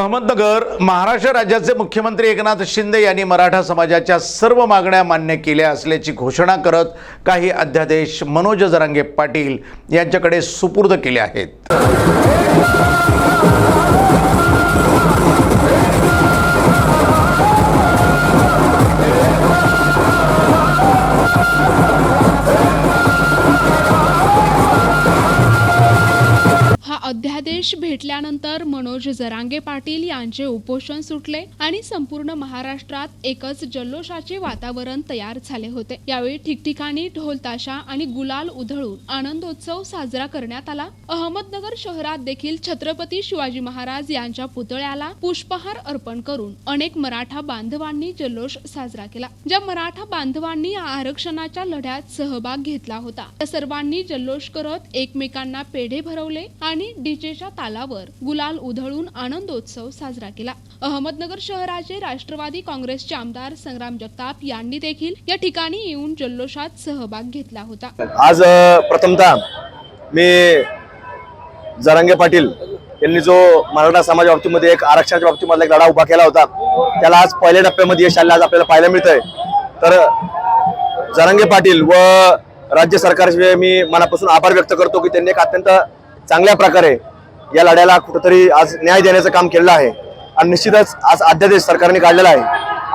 अहमदनगर महाराष्ट्र राज्याचे मुख्यमंत्री एकनाथ शिंदे यांनी मराठा समाजाच्या सर्व मागण्या मान्य केल्या असल्याची घोषणा करत काही अध्यादेश मनोज जरांगे पाटील यांच्याकडे सुपूर्द केले आहेत. अध्यादेश भेटल्यानंतर मनोज जरांगे पाटील यांचे उपोषण सुटले आणि संपूर्ण महाराष्ट्रात एकच जल्लोषाचे वातावरण तयार झाले होते. यावेळी ठिकठिकाणी ढोल ताशा आणि गुलाल उधळून आनंदोत्सव साजरा करण्यात आला. अहमदनगर शहरात देखील छत्रपती शिवाजी महाराज यांच्या पुतळ्याला पुष्पहार अर्पण करून अनेक मराठा बांधवांनी जल्लोष साजरा केला. ज्या मराठा बांधवांनी आरक्षणाच्या लढ्यात सहभाग घेतला होता त्या सर्वांनी जल्लोष करत एकमेकांना पेढे भरवले आणि डीजेच्या तालावर गुलाल उधळून आनंदोत्सव साजरा केला. अहमदनगर शहराचे राष्ट्रवादी काँग्रेसचे आमदार संग्राम जगताप यांनी देखील या ठिकाणी येऊन जल्लोषात सहभाग घेतला होता. आज प्रथमतः मी जरांगे पाटील यांनी जो मराठा समाज बाबतीमध्ये एक आरक्षणाच्या बाबतीमधला एक लढा उभा केला होता त्याला आज पहिल्या टप्प्यामध्ये यश आले आज आपल्याला पाहायला मिळतंय. तर जरांगे पाटील व राज्य सरकारचे मी मनापासून आभार व्यक्त करतो की त्यांनी एक अत्यंत चांगल्या प्रकारे या लढ्याला कुठंतरी आज न्याय देण्याचं काम केलेलं आहे. आणि निश्चितच आज अध्यादेश सरकारने काढलेला आहे.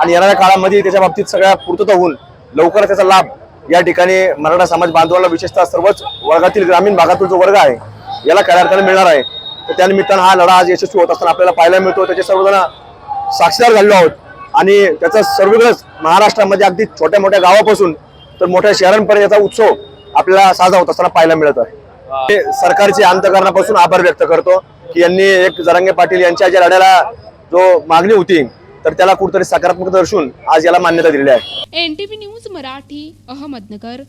आणि येणाऱ्या काळामध्ये त्याच्या बाबतीत सगळ्या पूर्तता होऊन लवकरच त्याचा लाभ या ठिकाणी मराठा समाज बांधवाला विशेषतः सर्वच वर्गातील ग्रामीण भागातील जो वर्ग आहे याला खऱ्या अर्थाने मिळणार आहे. तर त्यानिमित्तानं हा लढा आज यशस्वी होत असताना आपल्याला पाहायला मिळतो. त्याचे सर्वजण साक्षीदार झालेलो आहोत. आणि त्याचा सर्वगळच महाराष्ट्रामध्ये अगदी छोट्या मोठ्या गावापासून तर मोठ्या शहरांपर्यंत याचा उत्सव आपल्याला साजरा होत असताना पाहायला मिळत आहे. ते सरकारचे अंतकरणापासून आभार व्यक्त करतो की यांनी एक जरांगे पाटील यांच्या ज्या लढ्याला जो मागणी होती तर त्याला कुठेतरी सकारात्मक दर्शन आज याला मान्यता दिलेली आहे. NTV news Marathi Ahmednagar.